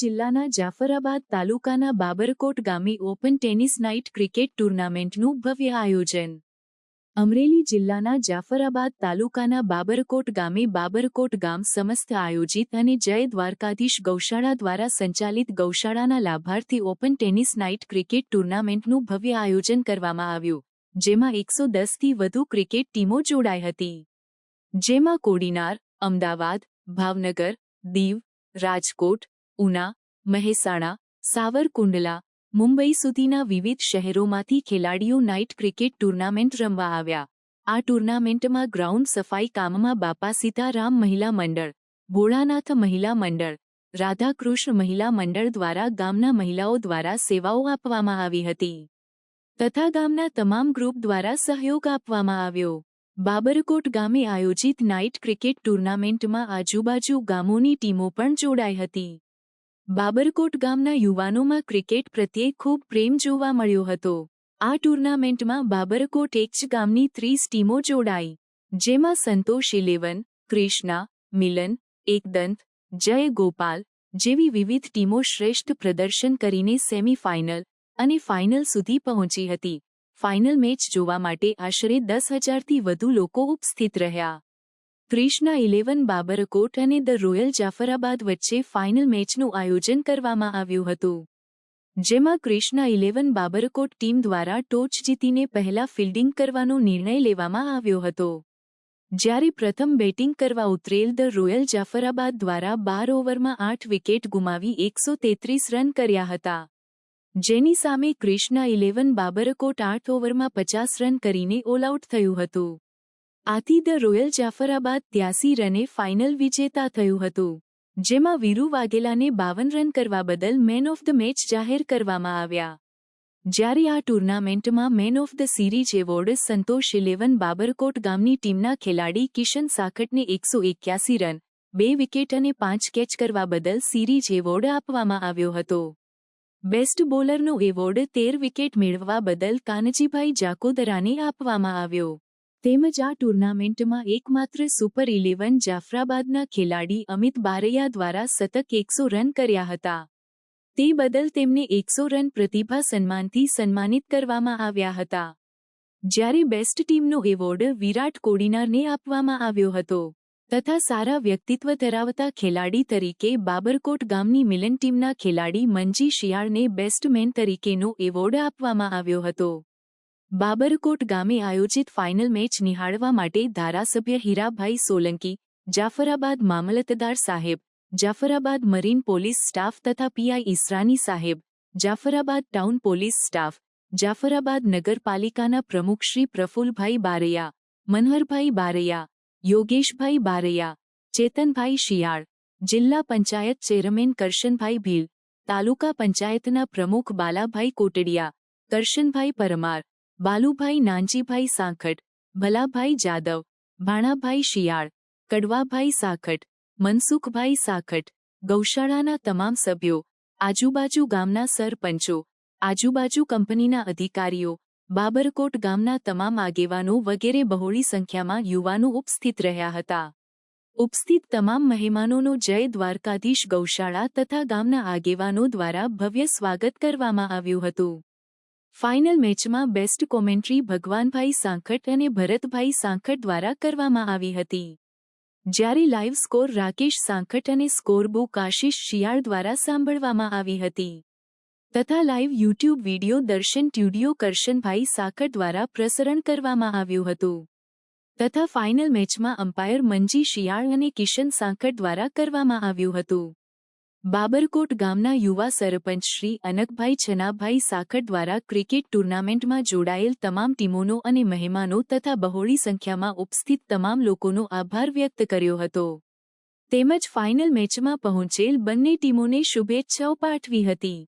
જિલ્લાના જાફરાબાદ તાલુકાના બાબરકોટ ગામે ઓપન ટેનિસ નાઇટ ક્રિકેટ ટુર્નામેન્ટનું ભવ્ય આયોજન. અમરેલી જિલ્લાના જાફરાબાદ તાલુકાના બાબરકોટ ગામે બાબરકોટ ગામ સમસ્ત આયોજિત અને જય દ્વારકાધીશ ગૌશાળા દ્વારા સંચાલિત ગૌશાળાના લાભાર્થી ઓપન ટેનિસ નાઇટ ક્રિકેટ ટુર્નામેન્ટનું ભવ્ય આયોજન કરવામાં આવ્યું, જેમાં એકસો દસથી વધુ ક્રિકેટ ટીમો જોડાઈ હતી. જેમાં કોડીનાર, અમદાવાદ, ભાવનગર, દીવ, રાજકોટ ઉના, મહેસાણા, સાવરકુંડલા, મુંબઈ સુધીના વિવિધ શહેરોમાંથી ખેલાડીઓ નાઇટ ક્રિકેટ ટુર્નામેન્ટ રમવા આવ્યા. આ ટુર્નામેન્ટમાં ગ્રાઉન્ડ સફાઈ કામમાં બાપા સીતારામ મહિલા મંડળ, ભોળાનાથ મહિલા મંડળ, રાધાકૃષ્ણ મહિલા મંડળ દ્વારા ગામના મહિલાઓ દ્વારા સેવાઓ આપવામાં આવી હતી. તથા ગામના તમામ ગ્રુપ દ્વારા સહયોગ આપવામાં આવ્યો. બાબરકોટ ગામે આયોજિત નાઇટ ક્રિકેટ ટુર્નામેન્ટમાં આજુબાજુ ગામોની ટીમો પણ જોડાઈ હતી. બાબરકોટ ગામના યુવાનોમાં ક્રિકેટ પ્રત્યે ખૂબ પ્રેમ જોવા મળ્યો હતો. આ ટુર્નામેન્ટમાં બાબરકોટ એક્ચ ગામની ત્રીસ ટીમો જોડાઈ, જેમાં સંતોષ ઇલેવન, ક્રિષ્ના, મિલન, એકદંત, જય ગોપાલ જેવી વિવિધ ટીમો શ્રેષ્ઠ પ્રદર્શન કરીને સેમીફાઇનલ અને ફાઇનલ સુધી પહોંચી હતી. ફાઇનલ મેચ જોવા માટે આશરે દસ હજારથી વધુ લોકો ઉપસ્થિત રહ્યા. ક્રિષ્ના ઇલેવન બાબરકોટ અને ધ રોયલ જાફરાબાદ વચ્ચે ફાઇનલ મેચનું આયોજન કરવામાં આવ્યું હતું. જેમાં ક્રિષ્ના ઇલેવન બાબરકોટ ટીમ દ્વારા ટોચ જીતીને પહેલા ફિલ્ડિંગ કરવાનો નિર્ણય લેવામાં આવ્યો હતો. જ્યારે પ્રથમ બેટિંગ કરવા ઉતરેલ ધ રોયલ જાફરાબાદ દ્વારા બાર ઓવરમાં આઠ વિકેટ ગુમાવી એકસો તેત્રીસ રન કર્યા હતા. જેની સામે ક્રિષ્ના ઇલેવન બાબરકોટ આઠ ઓવરમાં પચાસ રન કરીને ઓલ આઉટ થયું હતું. આથી ધ રોયલ જાફરાબાદ ત્યાસી રને ફાઇનલ વિજેતા થયું હતું, જેમાં વીરુ વાઘેલાને બાવન રન કરવા બદલ મેન ઓફ ધ મેચ જાહેર કરવામાં આવ્યા. જ્યારે આ ટુર્નામેન્ટમાં man of the series award Santosh eleven Babarkot ગામની ટીમના ખેલાડી કિશન સાખટને એકસો એક્યાસી રન, બે વિકેટ અને પાંચ કેચ કરવા બદલ સિરીઝ એવોર્ડ આપવામાં આવ્યો હતો. બેસ્ટ બોલરનો એવોર્ડ તેર વિકેટ મેળવવા બદલ કાનજીભાઈ જાકોદરાને આપવામાં આવ્યો. તેમજ આ ટુર્નામેન્ટમાં એકમાત્ર સુપર ઇલેવન જાફરાબાદના ખેલાડી અમિત બારૈયા દ્વારા સતત એકસો રન કર્યા હતા. તે બદલ તેમને એકસો રન પ્રતિભા સન્માનથી સન્માનિત કરવામાં આવ્યા હતા. જ્યારે બેસ્ટ ટીમનો એવોર્ડ વિરાટ કોડીનારને આપવામાં આવ્યો હતો, તથા સારા વ્યક્તિત્વ ધરાવતા ખેલાડી તરીકે બાબરકોટ ગામની મિલન ટીમના ખેલાડી મંજી શિયાળને બેસ્ટ મેન તરીકેનો એવોર્ડ આપવામાં આવ્યો હતો. બાબરકોટ ગામે આયોજિત ફાઇનલ મેચ નિહાળવા માટે ધારાસભ્ય હીરાભાઈ સોલંકી, જાફરાબાદ મામલતદાર સાહેબ, જાફરાબાદ મરીન પોલીસ સ્ટાફ તથા પીઆઈ ઈસરાની સાહેબ, Jafrabad town police staff, Jafrabad નગરપાલિકાના પ્રમુખ શ્રી પ્રફુલભાઈ બારૈયા, મનહરભાઈ બારૈયા, યોગેશભાઈ બારૈયા, ચેતનભાઈ શિયાળ, જિલ્લા પંચાયત ચેરમેન કરશનભાઈ ભીલ, તાલુકા પંચાયતના પ્રમુખ બાલાભાઈ કોટડિયા, કરશનભાઈ પરમાર બાલુભાઈ નાનજીભાઈ સાંખટ ભલાભાઈ જાદવ, ભાણાભાઈ શિયાળ, કડવાભાઈ સાખટ મનસુખભાઈ સાખટ ગૌશાળાના તમામ સભ્યો, આજુબાજુ ગામના સરપંચો, આજુબાજુ કંપનીના અધિકારીઓ, બાબરકોટ ગામના તમામ આગેવાનો વગેરે બહોળી સંખ્યામાં યુવાનો ઉપસ્થિત રહ્યા હતા. ઉપસ્થિત તમામ મહેમાનોનો જય દ્વારકાધીશ ગૌશાળા તથા ગામના આગેવાનો દ્વારા ભવ્ય સ્વાગત કરવામાં આવ્યું હતું. ફાઇનલ મેચમાં બેસ્ટ કોમેન્ટ્રી ભગવાનભાઈ સાંખટ અને ભરતભાઈ સાંખટ દ્વારા કરવામાં આવી હતી. જ્યારે લાઇવ સ્કોર રાકેશ સાંખટ અને સ્કોરબુક આશિષ શિયાળ દ્વારા સાંભળવામાં આવી હતી. તથા લાઇવ યુટ્યુબ વિડિયો દર્શન ટ્યુડિયો કરશનભાઈ સાંખટ દ્વારા પ્રસરણ કરવામાં આવ્યું હતું. તથા ફાઇનલ મેચમાં અમ્પાયર મંજી શિયાળ અને કિશન સાંખટ દ્વારા કરવામાં આવ્યું હતું. બાબરકોટ ગામના યુવા સરપંચ શ્રી અનકભાઈ છનાભાઈ સાખટ દ્વારા ક્રિકેટ ટુર્નામેન્ટમાં જોડાયેલ તમામ ટીમોનો અને મહેમાનો તથા બહોળી સંખ્યામાં ઉપસ્થિત તમામ લોકોનો આભાર વ્યક્ત કર્યો હતો. તેમજ ફાઇનલ મેચમાં પહોંચેલ બંને ટીમોને શુભેચ્છાઓ પાઠવી હતી.